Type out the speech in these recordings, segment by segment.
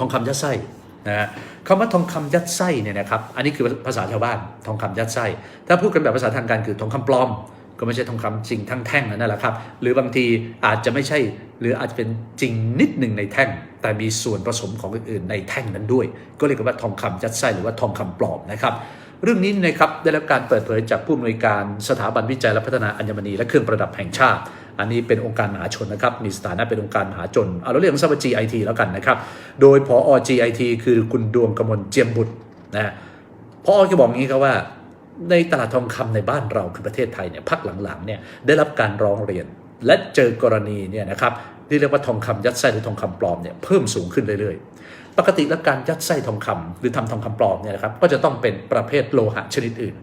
ทองคำยัดไส้นะฮะคำว่าทองคำยัดไส้เนี่ยนะครับอันนี้คือภาษาชาวบ้านทองคำยัดไส้ถ้าพูดกันแบบภาษาทางการคือทองคำปลอม ก็ไม่ใช่ทองคำจริงทั้งแท่งนั่นแหละครับ หรือบางทีอาจจะไม่ใช่หรืออาจจะเป็นจริงนิดหนึ่งในแท่ง แต่มีส่วนผสมของอื่นๆในแท่งนั้นด้วย ก็เรียกว่าทองคำยัดไส้หรือว่าทองคำปลอมนะครับเรื่องนี้นะครับได้รับการเปิดเผยจากผู้อำนวยการสถาบันวิจัยและพัฒนาอัญมณีและเครื่องประดับแห่งชาติ อันนี้เป็นองค์การมหาชนนะครับ มีสถานะเป็นองค์การมหาชนเอาเราเรียกมันว่า GIT แล้วกันนะครับ โดยพอ GIT คือคุณดวงกมลเจียมบุตรนะพอจะบอกอย่างนี้ครับว่า ในตลาดทองคำในบ้านเราคือประเทศไทยเนี่ยพักหลังๆเนี่ยได้รับการร้องเรียน และเจอกรณีเนี่ยนะครับที่เรียกว่าทองคำยัดไส้หรือทองคำปลอมเนี่ยเพิ่มสูงขึ้นเรื่อยๆ ปกติแล้วการยัดไส้ทองคำหรือทำทองคำปลอมเนี่ยนะครับก็จะต้องเป็นประเภทโลหะชนิดอื่น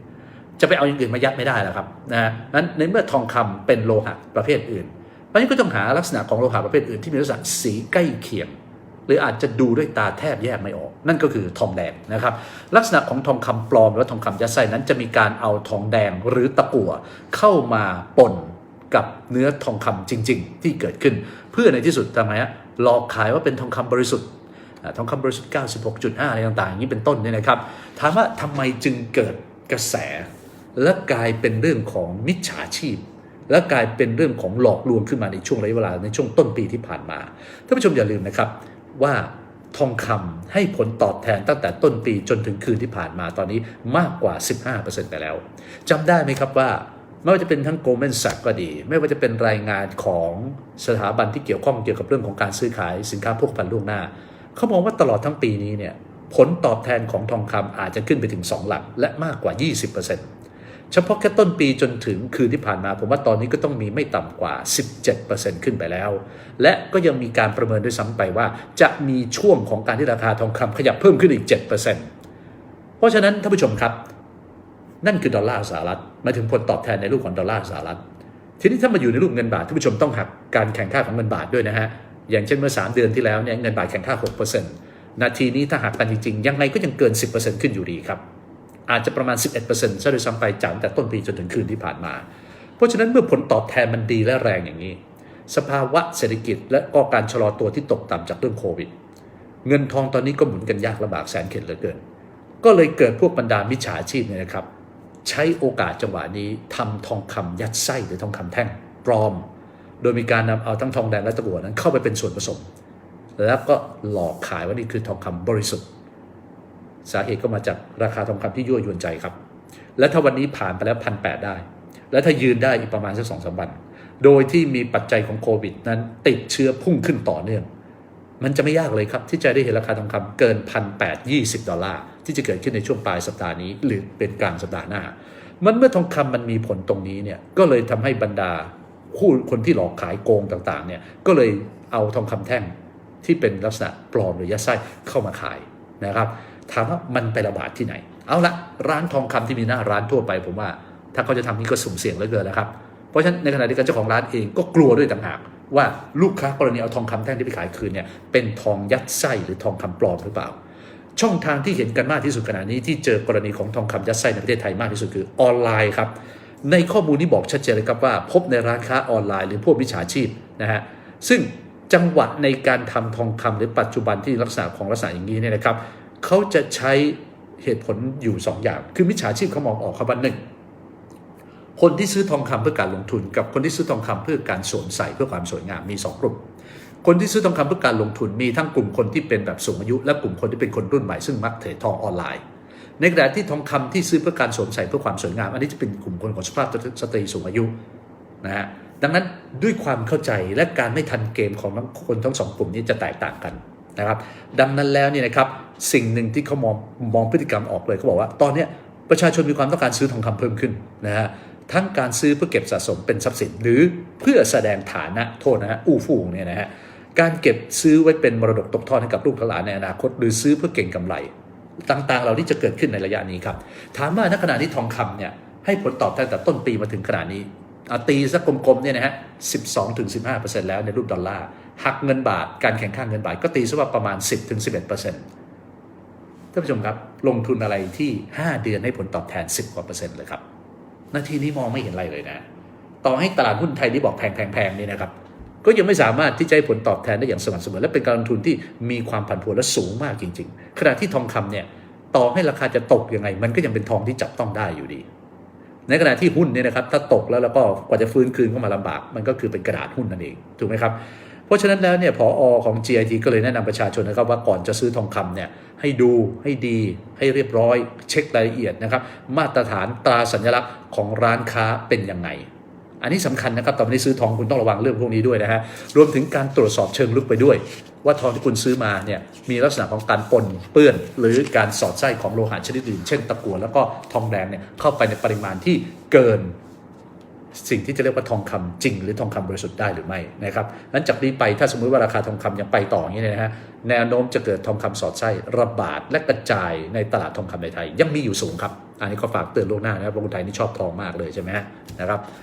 จะไปเอาอย่างอื่นมายัดไม่ได้แล้วครับนะนั้นในเมื่อทองคำเป็นโลหะประเภทอื่นเพราะฉะนั้นก็ต้องหาลักษณะของโลหะประเภทอื่นที่มีลักษณะสีใกล้เคียง หรืออาจจะดูด้วยตาแทบแยกไม่ออก นั่นก็คือทองแดงนะครับ ลักษณะของทองคำปลอมหรือทองคำยัดไส้นั้นจะมีการเอาทองแดงหรือตะกั่วเข้ามาปนกับเนื้อทองคำจริง ๆ ที่เกิดขึ้น เพื่อในที่สุดทำไมฮะหลอกขายว่าเป็นทองคำบริสุทธิ์ทองคำบริสุทธิ์ 96.5 อะไรต่างๆ อย่างนี้เป็นต้นเนี่ยนะครับ ถามว่าทำไมจึงเกิดกระแส และกลายเป็นเรื่องของมิจฉาชีพ และกลายเป็นเรื่องของหลอกลวงขึ้นมาในช่วงระยะเวลาในช่วงต้นปีที่ผ่านมาท่านผู้ชมอย่าลืมนะครับว่าทองคำให้ผลตอบแทนตั้งแต่ต้นปีจนถึงคืนที่ผ่านมาตอนนี้มากกว่า 15%ไปแล้วจำได้ไหมครับว่าไม่ว่าจะเป็นทั้งโกลแมนแซกก็ดี ไม่ว่าจะเป็นรายงานของสถาบันที่เกี่ยวข้องเกี่ยวกับเรื่องของการซื้อขายสินค้าพวกพันล่วงหน้า เขามองว่าตลอดทั้งปีนี้เนี่ยผลตอบแทนของทองคำอาจจะขึ้นไปถึง 2 หลักและมากกว่า 20% เฉพาะแค่ต้นปีจนถึงคืนที่ผ่านมา ผมว่าตอนนี้ก็ต้องมีไม่ต่ำกว่า 17%ขึ้นไปแล้ว และก็ยังมีการประเมินด้วยซ้ำไปว่า จะมีช่วงของการที่ราคาทองคำขยับเพิ่มขึ้นอีก 7%เพราะฉะนั้นท่านผู้ชมครับ นั่นคือดอลลาร์สหรัฐมาถึงผลตอบแทนในรูปของดอลลาร์สหรัฐทีนี้ถ้ามาอยู่ในรูปเงินบาทท่านผู้ชมต้องหักการแข่งค่าของเงินบาทด้วยนะฮะอย่างเช่นเมื่อ 3 เดือนที่แล้วเนี่ยเงินบาทแข่งค่า 6%นาทีนี้ถ้าหักกันจริงๆยังไงก็ยังเกิน 10%ขึ้นอยู่ดีครับ อาจจะประมาณ 11%ซะด้วยซ้ำไปจากตั้งแต่ต้นปีจนถึงคืนที่ผ่านมา เพราะฉะนั้นเมื่อผลตอบแทนมันดีและแรงอย่างนี้ สภาวะเศรษฐกิจและก็การชะลอตัวที่ตกต่ำจากเรื่องโควิด เงินทองตอนนี้ก็หมุนกันยากลำบากแสนเข็ญเหลือเกิน ก็เลยเกิดพวกบรรดามิจฉาชีพเนี่ยนะครับ ใช้โอกาสจังหวะนี้ทำทองคำยัดไส้หรือทองคำแท่งปลอม โดยมีการนำเอาทั้งทองแดงและตะกั่วนั้นเข้าไปเป็นส่วนผสม แล้วก็หลอกขายว่านี่คือทองคำบริสุทธิ์ สาเหตุก็มาจากราคาทองคำที่ยั่วยวนใจครับ และถ้าวันนี้ผ่านไปแล้วพันแปดได้ และถ้ายืนได้อีกประมาณสักสองสามวันโดยที่มีปัจจัยของโควิด นั้นติดเชื้อพุ่งขึ้นต่อเนื่อง มันจะไม่ยากเลยครับ ที่จะได้เห็นราคาทองคำเกินพันแปดยี่สิบดอลลาร์ที่จะเกิดขึ้นในช่วงปลายสัปดาห์นี้ หรือเป็นกลางสัปดาห์หน้า มันเมื่อทองคำมันมีผลตรงนี้เนี่ยก็เลยทำให้บรรดาผู้คนที่หลอกขายโกงต่างๆเนี่ยก็เลยเอาทองคำแท่งที่เป็นลักษณะปลอมหรือยัดไส้เข้ามาขายนะครับ ถามว่ามันไประบาดที่ไหน เอาละร้านทองคำที่มีหน้าร้านทั่วไป ผมว่า ถ้าเขาจะทำนี่ก็สุ่มเสี่ยงเหลือเกินนะครับ เพราะฉะนั้นในขณะเดียวกันเจ้าของร้านเองก็กลัวด้วยต่างหากว่าลูกค้ากรณีเอาทองคำแท่งที่ไปขายคืนเนี่ยเป็นทองยัดไส้หรือทองคำปลอมหรือเปล่า ช่องทางที่เห็นกันมากที่สุดขณะนี้ที่เจอกรณีของทองคำยัดไส้ในประเทศไทยมากที่สุดคือออนไลน์ครับในข้อมูลนี้บอกชัดเจนเลยครับว่า พบในร้านค้าออนไลน์หรือพวกมิจฉาชีพนะฮะซึ่งจังหวะในการทำทองคำหรือปัจจุบันที่ลักษณะของลักษณะอย่างนี้เนี่ยนะครับ เขาจะใช้เหตุผลอยู่2ออย่าง คือมิจฉาชีพเขามองออกครับว่าหนึ่งคนที่ซื้อทองคำเพื่อการลงทุน กับคนที่ซื้อทองคำเพื่อการสวมใส่เพื่อความสวยงามมี 2 กลุ่ม คนที่ซื้อทองคำเพื่อการลงทุนมีทั้งกลุ่มคนที่เป็นแบบสูงอายุ และกลุ่มคนที่เป็นคนรุ่นใหม่ซึ่งมักเทรดทองออนไลน์ ในขณะที่ทองคำที่ซื้อเพื่อการสวมใส่เพื่อความสวยงาม อันนี้จะเป็นกลุ่มคนของสภาพสตรีสูงอายุนะฮะดังนั้นด้วยความเข้าใจและการไม่ทันเกมของคนทั้งสองกลุ่มนี้จะแตกต่างกัน นะครับดังนั้นแล้วเนี่ยนะครับสิ่งหนึ่งที่เขามองมองพฤติกรรมออกเลยเขาบอกว่าตอนนี้ประชาชนมีความต้องการซื้อทองคำเพิ่มขึ้นนะฮะทั้งการซื้อเพื่อเก็บสะสมเป็นทรัพย์สิน หรือเพื่อแสดงฐานะโทษนะฮะอู้ฟู่เนี่ยนะฮะการเก็บซื้อไว้เป็นมรดกตกทอดให้กับลูกหลานในอนาคต หรือซื้อเพื่อเก่งกำไร ต่างๆ เหล่านี้จะเกิดขึ้นในระยะนี้ครับ ถามว่าณขณะที่ทองคำเนี่ยให้ผลตอบแทนแต่ต้นปีมาถึงขนาดนี้ตีสักกลมๆเนี่ยนะฮะ 12ถึง15แล้วในรูปดอลลาร์ หักเงินบาท การแข่งข้างเงินบาทก็ตีซะว่าประมาณ 10ถึง11ท่านผู้ชมครับลงทุนอะไรที่ 5 เดือนให้ผลตอบแทน 10 กว่าเปอร์เซ็นต์เลยครับนาทีนี้มองไม่เห็นอะไรเลยนะ ต่อให้ตลาดหุ้นไทยที่บอกแพงๆๆนี่นะครับก็ยังไม่สามารถที่จะให้ผลตอบแทนได้อย่างสม่ำเสมอและเป็นการลงทุนที่มีความผันผวนและสูงมากจริง ๆ ขณะที่ทองคำเนี่ยต่อให้ราคาจะตกยังไง มันก็ยังเป็นทองที่จับต้องได้อยู่ดี ในขณะที่หุ้นเนี่ยนะครับถ้าตกแล้วแล้วก็กว่าจะฟื้นคืนก็มาลำบาก มันก็คือเป็นกระดาษหุ้นนั่นเองถูกไหมครับ เพราะฉะนั้นแล้วเนี่ยพออของ GIT ก็เลยแนะนำประชาชนนะครับว่าก่อนจะซื้อทองคำเนี่ยให้ดูให้ดีให้เรียบร้อย เช็ครายละเอียดนะครับ มาตรฐานตราสัญลักษณ์ของร้านค้าเป็นยังไง อันนี้สำคัญนะครับตอนนี้ซื้อทองคุณต้องระวังเรื่องพวกนี้ด้วยนะฮะรวมถึงการตรวจสอบเชิงลึกไปด้วย ว่าทองที่คุณซื้อมาเนี่ยมีลักษณะของการปนเปื้อน หรือการสอดไส้ของโลหะชนิดอื่น เช่นตะกั่วแล้วก็ทองแดงเนี่ยเข้าไปในปริมาณที่เกิน สิ่งที่จะเรียกว่าทองคำจริง หรือทองคำบริสุทธิ์ได้หรือไม่นะครับนั้นจากนี้ไปถ้าสมมุติว่าราคาทองคำยังไปต่ออย่างนี้นะฮะแนวโน้มจะเกิดทองคำสอดไส้ระบาดและกระจายในตลาดทองคำในไทย ยังมีอยู่สูงครับ อันนี้ก็ฝากเตือนล่วงหน้านะครับคนไทยนี่ชอบทองมากเลยใช่ไหมนะครับ